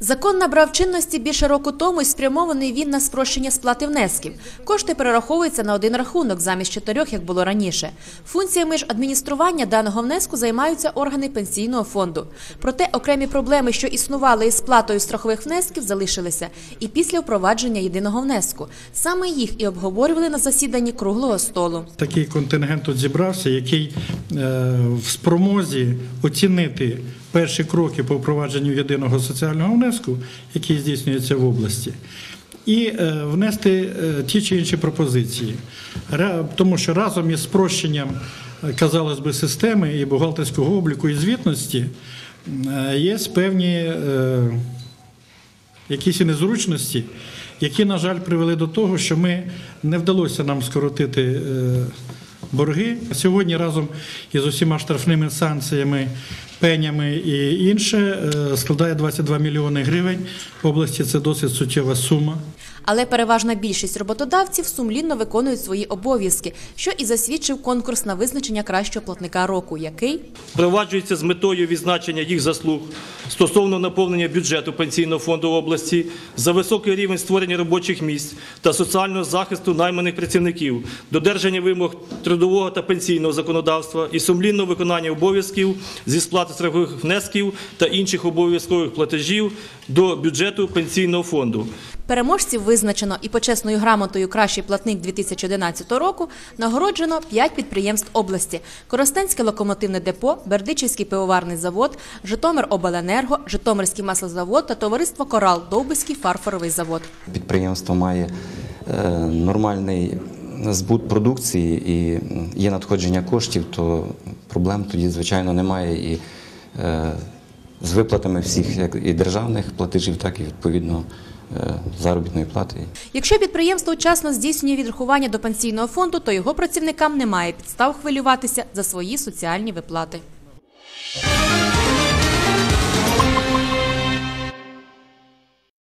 Закон набрав чинності більше року тому і спрямований він на спрощення сплати внесків. Кошти перераховуються на один рахунок замість чотирьох, як було раніше. Функціями ж адміністрування даного внеску займаються органи пенсійного фонду. Проте окремі проблеми, що існували із сплатою страхових внесків, залишилися і після впровадження єдиного внеску. Саме їх і обговорювали на засіданні круглого столу. Такий контингент тут зібрався, який е, в спромозі оцінити перші кроки по впровадженню єдиного соціального внеску, який здійснюється в області, і е, внести е, ті чи інші пропозиції. Тому що разом із спрощенням, е, казалось би, системи і бухгалтерського обліку і звітності є певні якісь незручності, які, на жаль, привели до того, що ми не вдалося нам скоротити борги. Сьогодні разом із усіма штрафними санкціями, пенями і інше е, складає 22 мільйони гривень. В області це досить суттєва сума. Але переважна більшість роботодавців сумлінно виконують свої обов'язки, що і засвідчив конкурс на визначення кращого платника року, який Впроваджується з метою відзначення їх заслуг стосовно наповнення бюджету пенсійного фонду області за високий рівень створення робочих місць та соціального захисту найманих працівників, додержання вимог трудового та пенсійного законодавства і сумлінного виконання обов'язків зі сплати страхових внесків та інших обов'язкових платежів до бюджету пенсійного фонду. переможців визначено і почесною грамотою Кращий платник 2011 року нагороджено 5 підприємств області: Коростенське локомотивне депо, Бердичівський пивоварний завод, Житомир Обленерго, Житомирський маслозавод та товариство Корал Довбиський фарфоровий завод. Підприємство має е, нормальний збут продукції і є надходження коштів, то проблем тоді, звичайно, немає. І е, з виплатами всіх, як і державних платежів, так і відповідно е, заробітної плати. Якщо підприємство вчасно здійснює відрахування до пенсійного фонду, то його працівникам немає підстав хвилюватися за свої соціальні виплати.